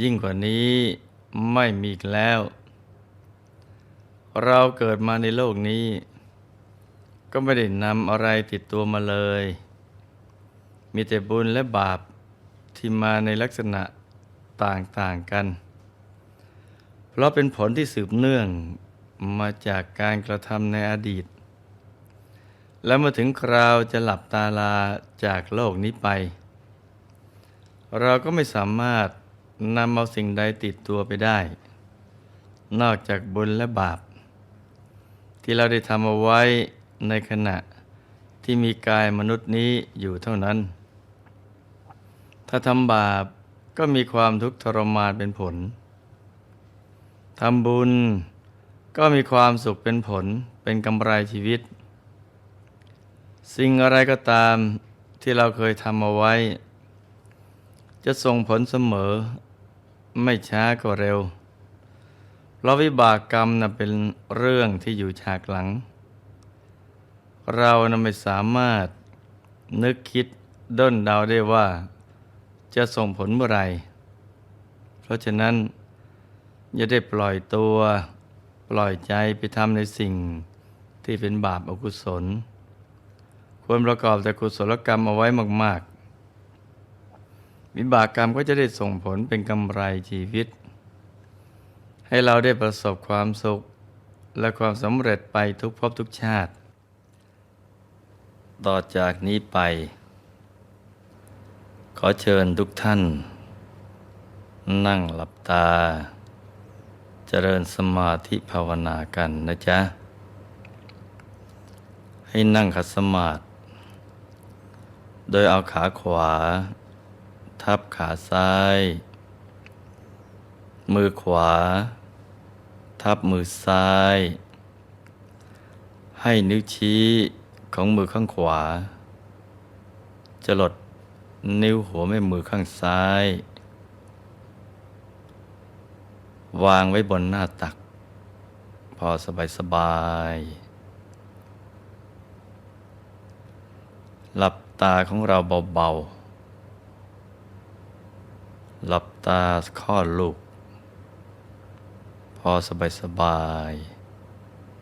ยิ่งกว่านี้ไม่มีอีกแล้ว เราเกิดมาในโลกนี้ ก็ไม่ได้นำอะไรติดตัวมาเลย มีแต่บุญและบาปที่มาในลักษณะต่างๆกัน เพราะเป็นผลที่สืบเนื่องมาจากการกระทำในอดีต แล้วเมื่อถึงคราวจะหลับตาลาจากโลกนี้ไป เราก็ไม่สามารถ นำเอาสิ่งใดติดตัวไปได้ นอกจากบุญและบาป ที่เราได้ทำเอาไว้ในขณะที่มีกายมนุษย์นี้อยู่เท่านั้น ถ้าทำบาปก็มีความทุกข์ทรมานเป็นผล ทำบุญก็มีความสุขเป็นผลเป็นกำไรชีวิต สิ่งอะไรก็ตามที่เราเคยทำเอาไว้ จะส่งผลเสมอ ไม่ช้าก็เร็ว เพราะวิบากกรรมนะเป็นเรื่องที่อยู่ฉากหลัง เรานะไม่สามารถนึกคิดด้นเดาได้ว่า จะส่งผลเมื่อไร เพราะฉะนั้น อย่าได้ปล่อยตัวปล่อยใจไปทำในสิ่งที่เป็นบาปอกุศล ควรประกอบแต่กุศลกรรมเอาไว้มาก วิบากกรรมก็จะได้ส่งผลเป็นกำไรชีวิต ให้เราได้ประสบความสุขและความสำเร็จไปทุกภพทุกชาติ ต่อจากนี้ไป ขอเชิญทุกท่าน นั่งหลับตา เจริญสมาธิภาวนากันนะจ๊ะ ให้นั่งขัดสมาธิโดยเอาขาขวา ทับขาซ้าย มือขวา ทับมือซ้าย ให้นิ้วชี้ของมือข้างขวา จะหลดนิ้วหัวแม่มือข้างซ้าย วางไว้บนหน้าตัก พอสบายสบายๆหลับตาของเราเบาๆ หลับตาข้อดลูก พอสบายสบาย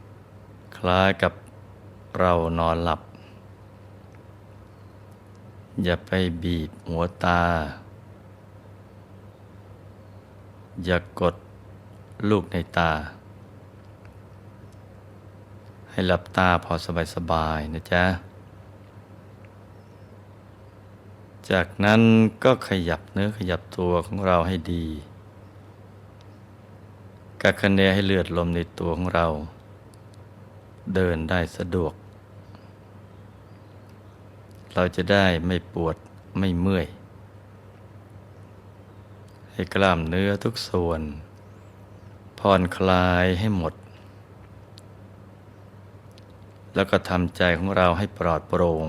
ๆคล้ายกับเรานอนหลับ อย่าไปบีบหัวตา อย่ากกดลูกในตา ให้หลับตาพอสบายๆนะจ๊ะ จากนั้นก็ขยับเนื้อขยับตัวของเราให้ดีกักคะเนให้เลือดลมในตัวของเรา เดินได้สะดวก เราจะได้ไม่ปวดไม่เมื่อย ให้กล้ามเนื้อทุกส่วนผ่อนคลายให้หมด แล้วก็ทำใจของเราให้ปลอดโปร่ง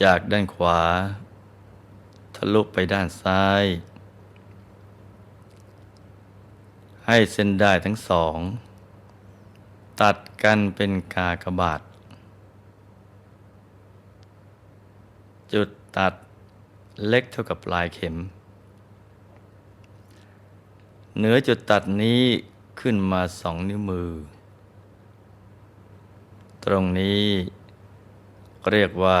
จากด้านขวา ทะลุไปด้านซ้าย ให้เส้นได้ทั้งสอง ตัดกันเป็นกากบาท จุดตัดเล็กเท่ากับปลายเข็ม เหนือจุดตัดนี้ขึ้นมาสองนิ้วมือ ตรงนี้เรียกว่า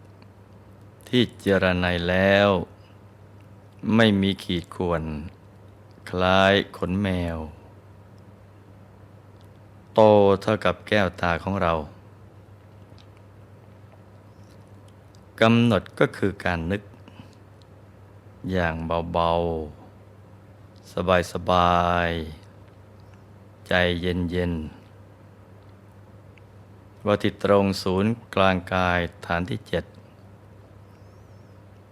ที่เจรไนแล้ว ไม่มีขีดข่วน คล้ายขนแมว โตเท่ากับแก้วตาของเรากำหนดก็คือการนึก อย่างเบาๆ สบายๆ ใจเย็นๆว่าที่ตรงศูนย์กลางกายฐานที่เจ็ด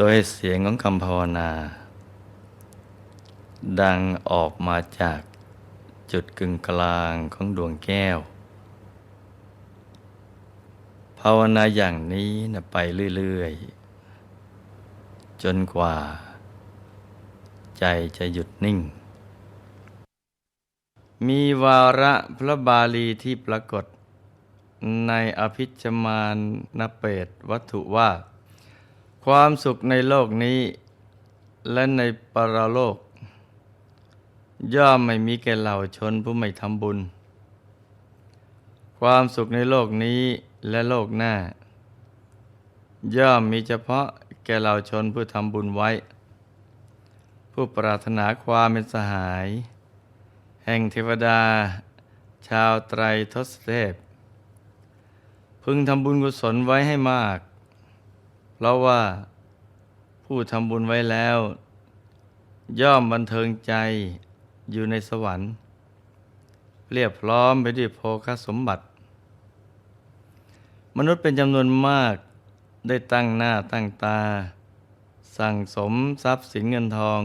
โดยเสียงของคำภาวนา ดังออกมาจากจุดกึ่งกลางของดวงแก้ว ภาวนาอย่างนี้นะไปเรื่อยๆ จนกว่า ใจจะหยุดนิ่ง มีวาระพระบาลีที่ปรากฏในอภิชมานนเปตวัตถุว่า ความสุขในโลกนี้ และในปรโลก ย่อมไม่มีแก่เหล่าชนผู้ไม่ทำบุญ ความสุขในโลกนี้และโลกหน้า ย่อมมีเฉพาะแก่เหล่าชนผู้ทำบุญไว้ ผู้ปรารถนาความเป็นสหาย แห่งเทวดา ชาวไตรทศเทพ พึงทำบุญกุศลไว้ให้มาก เพราะว่าผู้ทำบุญไว้แล้ว ย่อมบันเทิงใจอยู่ในสวรรค์เรียบพร้อมไปด้วยโภคสมบัติ มนุษย์เป็นจำนวนมากได้ตั้งหน้าตั้งตา สั่งสมทรัพย์สินเงินทอง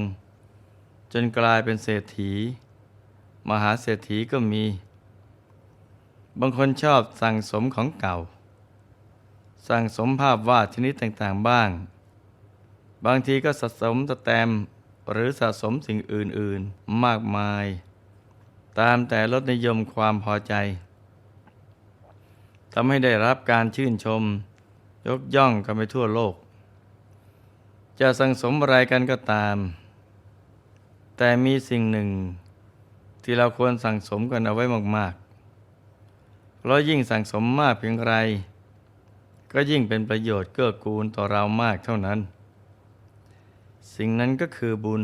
จนกลายเป็นเศรษฐี มหาเศรษฐีก็มี บางคนชอบสั่งสมของเก่า สั่งสมภาพวาดชนิดต่างๆบ้าง บางทีก็สะสมสแตมหรือสะสมสิ่งอื่นๆมากมาย ตามแต่ลดนิยมความพอใจทำให้ได้รับการชื่นชม ยกย่องกันไปทั่วโลก จะสั่งสมอะไรกันก็ตาม แต่มีสิ่งหนึ่ง ที่เราควรสั่งสมกันเอาไว้มากๆ เพราะยิ่งสั่งสมมากเพียงไร ก็ยิ่งเป็นประโยชน์เกื้อกูลต่อเรามากเท่านั้น สิ่งนั้นก็คือบุญ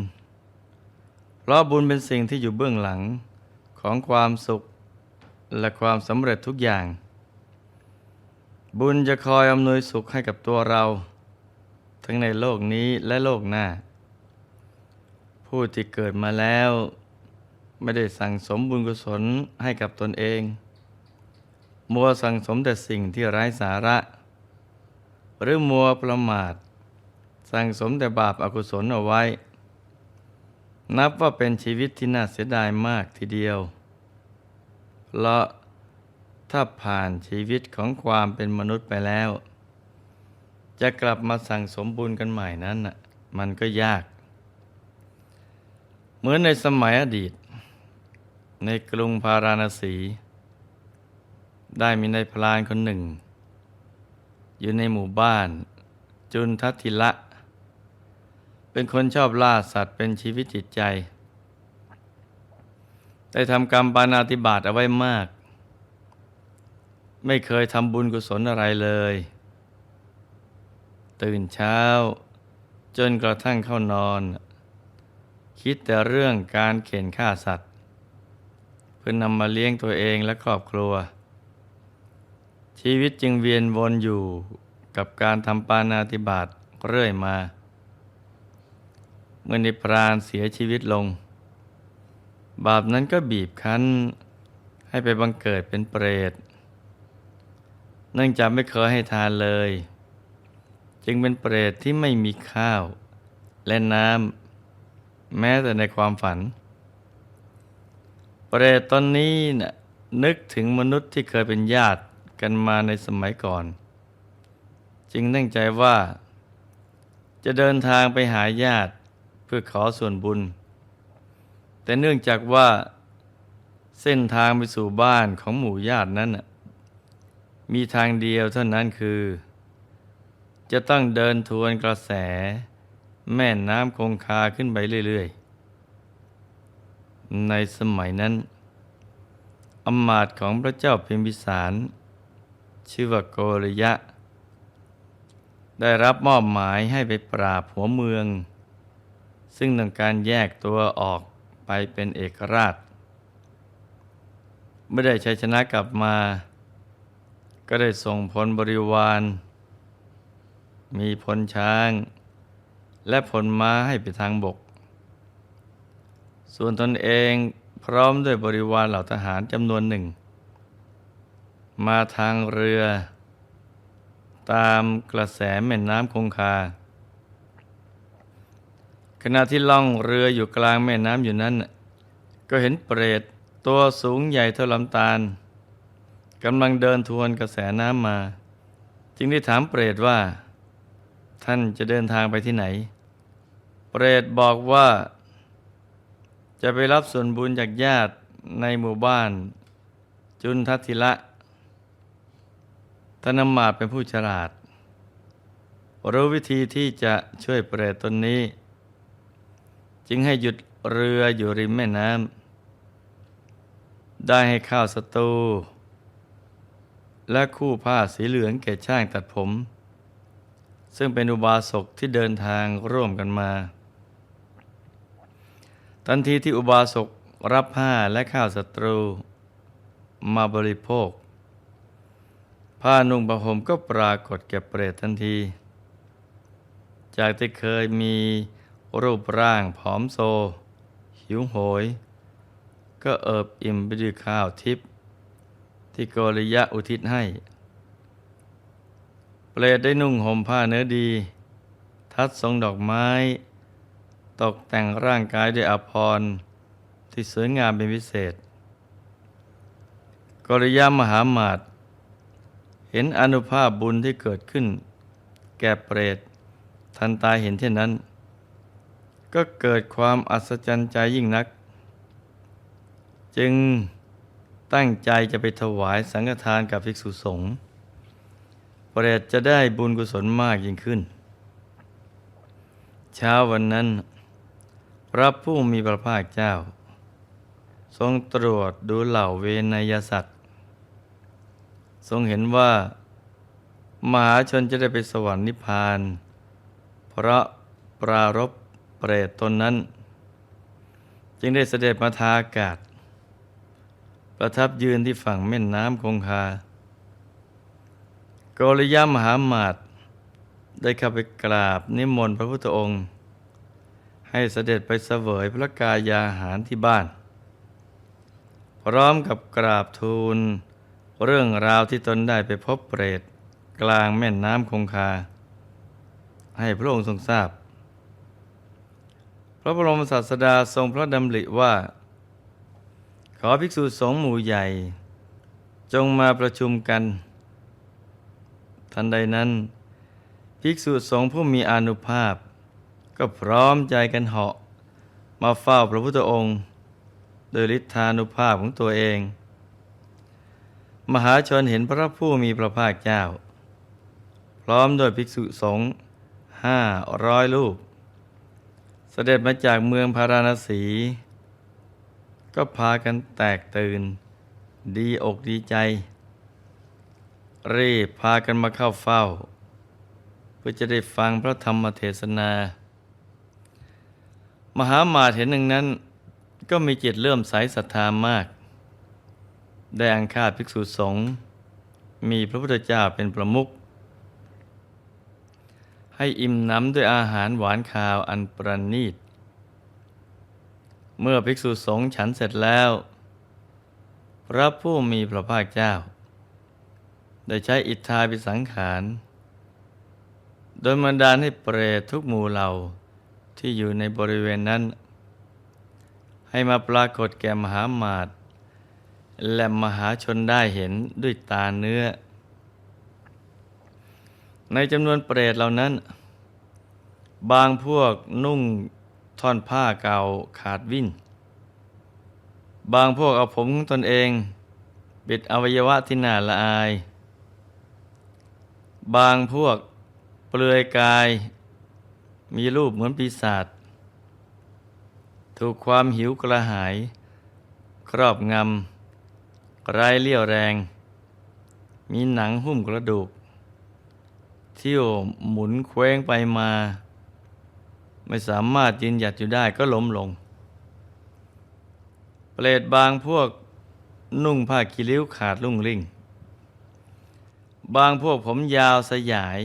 เพราะบุญเป็นสิ่งที่อยู่เบื้องหลังของความสุขและความสำเร็จทุกอย่าง บุญจะคอยอำนวยสุขให้กับตัวเรา ทั้งในโลกนี้และโลกหน้า ผู้ที่เกิดมาแล้ว ไม่ได้สั่งสมบุญกุศลให้กับตนเอง มัวสั่งสมแต่สิ่งที่ไร้สาระ หรือมัวประมาท สั่งสมแต่บาปอากุศลเอาไว้ นับว่าเป็นชีวิตที่น่าเสียดายมากทีเดียวเพราะถ้าผ่านชีวิตของความเป็นมนุษย์ไปแล้ว จะกลับมาสั่งสมบุญกันใหม่นั้นน่ะมันก็ยาก เหมือนในสมัยอดีต ในกรุงพาราณสี ได้มีนายพลานคนหนึ่ง อยู่ในหมู่บ้าน จุนทัตทิละ เป็นคนชอบล่าสัตว์เป็นชีวิตจิตใจ ได้ทำกรรมปานาติบาตเอาไว้มาก ไม่เคยทำบุญกุศลอะไรเลย ตื่นเช้า จนกระทั่งเข้านอน คิดแต่เรื่องการเข็นฆ่าสัตว์ เพื่อนำมาเลี้ยงตัวเองและครอบครัว ชีวิตจึงเวียนวนอยู่กับการทำปานาติบาตเรื่อยมา เมื่อนิพพานเสียชีวิตลง บาปนั้นก็บีบคั้นให้ไปบังเกิดเป็นเปรตเนื่องจากไม่เคยให้ทานเลย จึงเป็นเปรตที่ไม่มีข้าว และน้ำแม้แต่ในความฝัน เปรตตอนนี้น่ะนึกถึงมนุษย์ที่เคยเป็นญาติ กันมาในสมัยก่อน จึงตั้งใจว่า จะเดินทางไปหาญาติเพื่อขอส่วนบุญ แต่เนื่องจากว่าเส้นทางไปสู่บ้านของหมู่ญาตินั้น มีทางเดียวเท่านั้นคือ จะต้องเดินทวนกระแส แม่น้ำคงคาขึ้นไปเรื่อย ๆ ในสมัยนั้นอำมาตย์ของพระเจ้าพิมพิสาร ชื่อว่าโกริยะ ได้รับมอบหมายให้ไปปราบหัวเมือง ซึ่งต้องการแยกตัวออกไปเป็นเอกราชเมื่อได้ชัยชนะกลับมา ก็ได้ส่งพลบริวาร มีพลช้าง และพลม้าให้ไปทางบก ส่วนตนเองพร้อมด้วยบริวารเหล่าทหารจำนวนหนึ่ง มาทางเรือ ตามกระแสแม่น้ำคงคา ขณะที่ล่องเรืออยู่กลางแม่น้ำอยู่นั้น ก็เห็นเปรตตัวสูงใหญ่เท่าลำตาลกำลังเดินทวนกระแสน้ำมา จึงได้ถามเปรตว่า ท่านจะเดินทางไปที่ไหน เปรตบอกว่า จะไปรับส่วนบุญจากญาติในหมู่บ้าน จุนทัติละ ธนมาเป็นผู้ฉลาด รู้วิธีที่จะช่วยเปรตตนนี้ จึงให้หยุดเรืออยู่ริมแม่น้ำได้ให้ข้าวสตู และคู่ผ้าสีเหลืองแก่ช่างตัดผม ซึ่งเป็นอุบาสกที่เดินทางร่วมกันมา ทันทีที่อุบาสกรับผ้าและข้าวสตรู มาบริโภค ผ้านุ่งประห่มก็ปรากฏแก่เปรตทันที จากที่เคยมีรูปร่างผอมโซ หิวโหย ก็เอิบอิ่มไปด้วยข้าวทิพย์ที่โกริยะอุทิศให้ เปรตได้นุ่งห่มผ้าเนื้อดี ทัดทรงดอกไม้ ตกแต่งร่างกายด้วยอภรณ์ที่สวยงามเป็นพิเศษ กริยามหามาต เห็นอนุภาพบุญที่เกิดขึ้น แก่เปรต ทันตาเห็นเช่นนั้น ก็เกิดความอัศจรรย์ใจยิ่งนัก จึงตั้งใจจะไปถวายสังฆทานกับภิกษุสงฆ์เปรตจะได้บุญกุศลมากยิ่งขึ้น เช้าวันนั้น พระผู้มีพระภาคเจ้า ทรงตรวจดูเหล่าเวนยสัตว์ ทรงเห็นว่า มหาชนจะได้ไปสวรรค์นิพพาน เพราะปรารบเปรตตนนั้น จึงได้เสด็จมาทาอากาศ ประทับยืนที่ฝั่งแม่น้ำคงคาโกริยามหามาตได้เข้าไปกราบนิมนต์พระพุทธองค์ ให้เสด็จไปเสวยพระกายาหารที่บ้าน พร้อมกับกราบทูล เรื่องราวที่ตนได้ไปพบเปรต กลางแม่น้ำคงคา ให้พระองค์ทรงทราบ พระบรมศาสดาทรงพระดำริว่า ขอภิกษุสงฆ์หมู่ใหญ่ จงมาประชุมกัน ทันใดนั้น ภิกษุสงฆ์ผู้มีอนุภาพ ก็พร้อมใจกันเหาะ มาเฝ้าพระพุทธองค์ โดยฤทธานุภาพของตัวเอง มหาชนเห็นพระผู้มีพระภาคเจ้า พร้อมโดยภิกษุสงฆ์ห้าร้อยลูก เสด็จมาจากเมืองพาราณสี ก็พากันแตกตื่น ดีอกดีใจ รีบพากันมาเข้าเฝ้า เพื่อจะได้ฟังพระธรรมเทศนา มหามาตเห็นหนึ่งนั้น ก็มีจิตเลื่อมใสศรัทธามาก ได้อังคาภิกษุสงฆ์มีพระพุทธเจ้าเป็นประมุขให้อิ่มน้ำด้วยอาหารหวานคาวอันประณีต เมื่อภิกษุสงฆ์ฉันเสร็จแล้ว พระผู้มีพระภาคเจ้า ได้ใช้อิทธาปิสังขาร โดยบันดาลให้เปรตทุกหมู่เหล่าที่อยู่ในบริเวณนั้น ให้มาปรากฏแก่มหามาตร และมหาชนได้เห็นด้วยตาเนื้อ ในจำนวนเปรตเหล่านั้น บางพวกนุ่งท่อนผ้าเก่าขาดวิ่น บางพวกเอาผมของตนเองปิดอวัยวะที่น่าละอาย บางพวกเปลือยกาย มีรูปเหมือนปีศาจถูกความหิวกระหาย ครอบงำ ไร้เลี่ยวแรง มีหนังหุ้มกระดูก เที่ยวหมุนเคว้งไปมา ไม่สามารถยืนหยัดอยู่ได้ก็ล้มลง เปรตบางพวกนุ่งผ้ากีริ้วขาดลุ่งริ่ง บางพวกผมยาวสยาย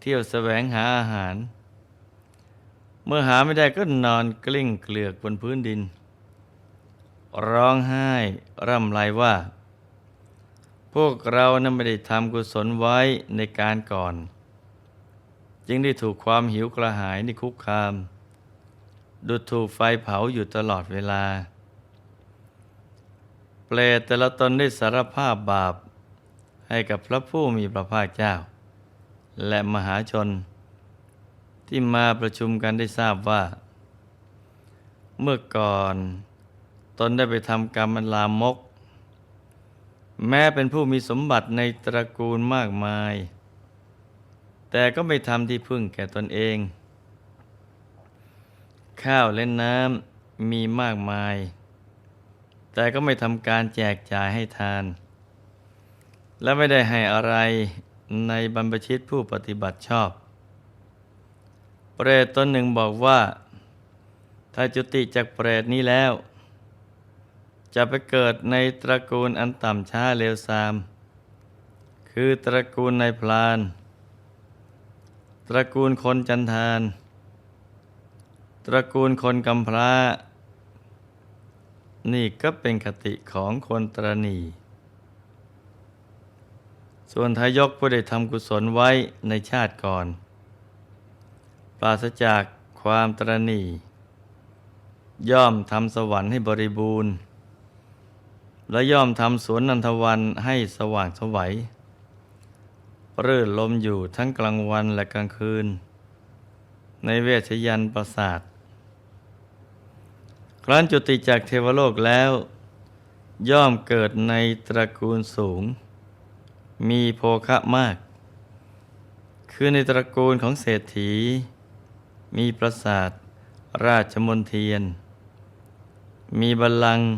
เที่ยวแสวงหาอาหาร เมื่อหาไม่ได้ก็นอนกลิ้งเกลือกบนพื้นดิน ร้องไห้ร่ำไรว่า พวกเรานั้นไม่ได้ทำกุศลไว้ในการก่อน จึงได้ถูกความหิวกระหายในคุกคาม ดุดถูกไฟเผาอยู่ตลอดเวลา เปรตแต่ละตนได้สารภาพบาป ให้กับพระผู้มีพระภาคเจ้า และมหาชน ที่มาประชุมกันได้ทราบว่า เมื่อก่อน ตนได้ไปทำกรรมอันลามก แม้เป็นผู้มีสมบัติในตระกูลมากมาย แต่ก็ไม่ทำที่พึ่งแก่ตนเอง ข้าวและน้ำมีมากมาย แต่ก็ไม่ทำการแจกจ่ายให้ทาน และไม่ได้ให้อะไรในบรรพชิตผู้ปฏิบัติชอบ เปรตตนหนึ่งบอกว่า ถ้าจุติจากเปรตนี้แล้ว จะไปเกิดในตระกูลอันต่ำช้าเลวทราม คือตระกูลในพลาน ตระกูลคนจันทาน ตระกูลคนกำพร้า นี่ก็เป็นคติของคนตรณี ส่วนทายกผู้ได้ทำกุศลไว้ในชาติก่อน ปราศจากความตรณี ย่อมทำสวรรค์ให้บริบูรณ์ และย่อมทำสวนนันทวันให้สว่างสวัยรื่นลมอยู่ทั้งกลางวันและกลางคืน ในเวชยันประสาท ครั้นจุติจากเทวโลกแล้ว ย่อมเกิดในตระกูลสูง มีโภคะมาก คือในตระกูลของเศรษฐี มีปราสาท ราชมนเทียน มีบัลลังก์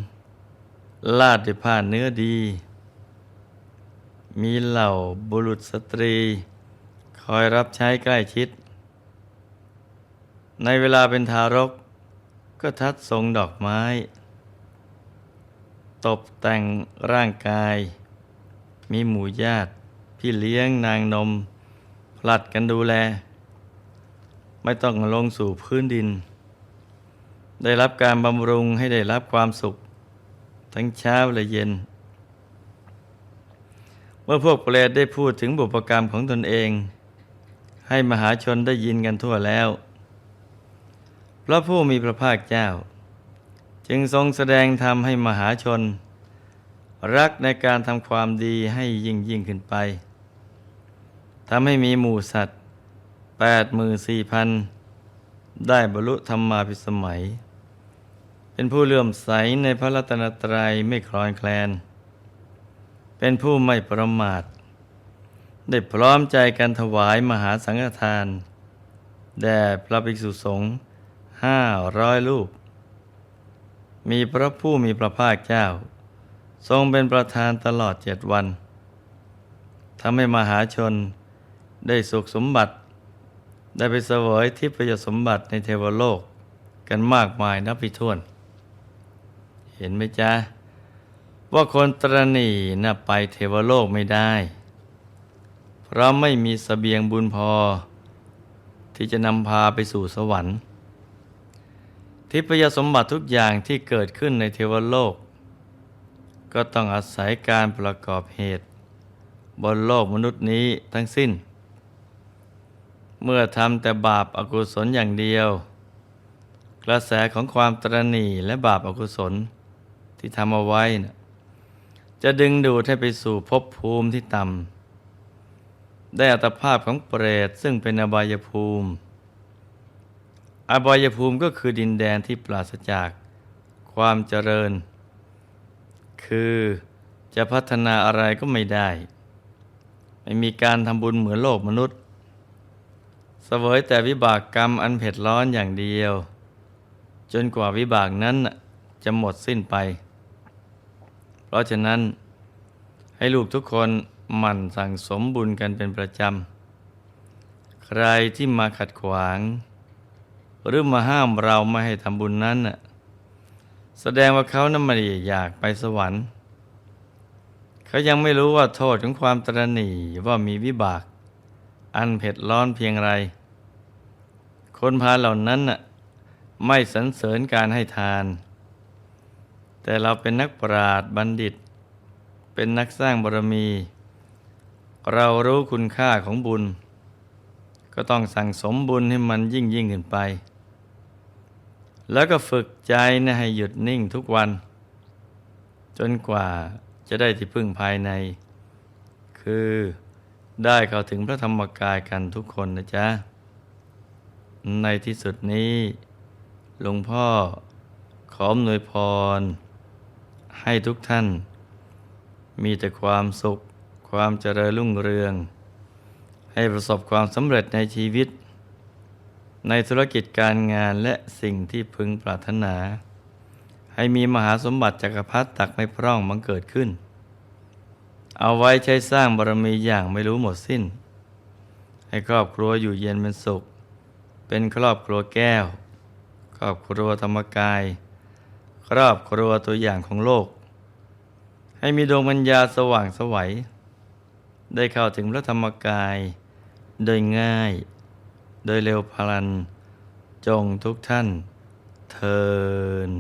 ลาดด้วยผ้าเนื้อดี มีเหล่าบุรุษสตรี คอยรับใช้ใกล้ชิด ในเวลาเป็นทารก ก็ทัดทรงดอกไม้ตกแต่งร่างกาย มีหมู่ญาติ พี่เลี้ยงนางนมผลัดกันดูแล ไม่ต้องลงสู่พื้นดิน ได้รับการบำรุงให้ได้รับความสุข ทั้งเช้าและเย็น เมื่อพวกเปรตได้พูดถึงบุพกรรมของตนเอง ให้มหาชนได้ยินกันทั่วแล้วพระผู้มีพระภาคเจ้า จึงทรงแสดงธรรมให้มหาชน รักในการทำความดีให้ยิ่งยิ่งขึ้นไปทำให้มีหมู่สัตว์แปดหมื่นสี่พันได้บรรลุธรรมมาภิสมัย เป็นผู้เลื่อมใสในพระรัตนตรัยไม่คลอนแคลน เป็นผู้ไม่ประมาท ได้พร้อมใจกันถวายมหาสังฆทาน แด่พระภิกษุสงฆ์ห้าร้อยรูป มีพระผู้มีพระภาคเจ้า ทรงเป็นประธานตลอดเจ็ดวันทำให้มหาชนได้สุขสมบัติ ได้ไปเสวยทิพยสมบัติในเทวโลกกันมากมายนับไม่ถ้วน ห็นไหมจ๊ะ ว่าคนตรณีน่ะไปเทวโลกไม่ได้ เพราะไม่มีสเสบียงบุญพอ ที่จะนำพาไปสู่สวรรค์ ทิพยสมบัติทุกอย่างที่เกิดขึ้นในเทวโลก ก็ต้องอาศัยการประกอบเหตุ บนโลกมนุษย์นี้ทั้งสิ้น เมื่อทำแต่บาปอากุศลอย่างเดียวกระแสของความตรณีและบาปอากุศล ที่ทำเอาไว้นะจะดึงดูดให้ไปสู่ภพภูมิที่ต่ำได้อัตภาพของเปรตซึ่งเป็นอบายภูมิ อบายภูมิก็คือดินแดนที่ปราศจากความเจริญ คือจะพัฒนาอะไรก็ไม่ได้ ไม่มีการทำบุญเหมือนโลกมนุษย์เสวยแต่วิบากกรรมอันเผ็ดร้อนอย่างเดียว จนกว่าวิบากนั้นจะหมดสิ้นไป เพราะฉะนั้นให้ลูกทุกคนหมั่นสั่งสมบุญกันเป็นประจำ ใครที่มาขัดขวาง หรือมาห้ามเราไม่ให้ทำบุญนั้นน่ะแสดงว่าเขานั้นไม่ได้อยากไปสวรรค์ เขายังไม่รู้ว่าโทษของความตรณีว่ามีวิบาก อันเผ็ดร้อนเพียงไร คนพาเหล่านั้นน่ะไม่สรรเสริญการให้ทาน แต่เราเป็นนักปราชญ์บัณฑิต เป็นนักสร้างบารมี เรารู้คุณค่าของบุญ ก็ต้องสั่งสมบุญให้มันยิ่งยิ่งขึ้นไป แล้วก็ฝึกใจนะให้หยุดนิ่งทุกวัน จนกว่าจะได้ที่พึ่งภายใน คือได้เข้าถึงพระธรรมกายกันทุกคนนะจ๊ะ ในที่สุดนี้ หลวงพ่อขออำนวยพร ให้ทุกท่าน มีแต่ความสุข ความเจริญรุ่งเรือง ให้ประสบความสำเร็จในชีวิต ในธุรกิจการงานและสิ่งที่พึงปรารถนา ให้มีมหาสมบัติจักรพรรดิตักไม่พร่องบังเกิดขึ้น เอาไว้ใช้สร้างบารมีอย่างไม่รู้หมดสิ้น ให้ครอบครัวอยู่เย็นเป็นสุข เป็นครอบครัวแก้ว ครอบครัวธรรมกาย ครอบครัวตัวอย่างของโลก ให้มีดวงปัญญาสว่างสวัย ได้เข้าถึงพระธรรมกาย โดยง่าย โดยเร็วพลัน จงทุกท่านเทิน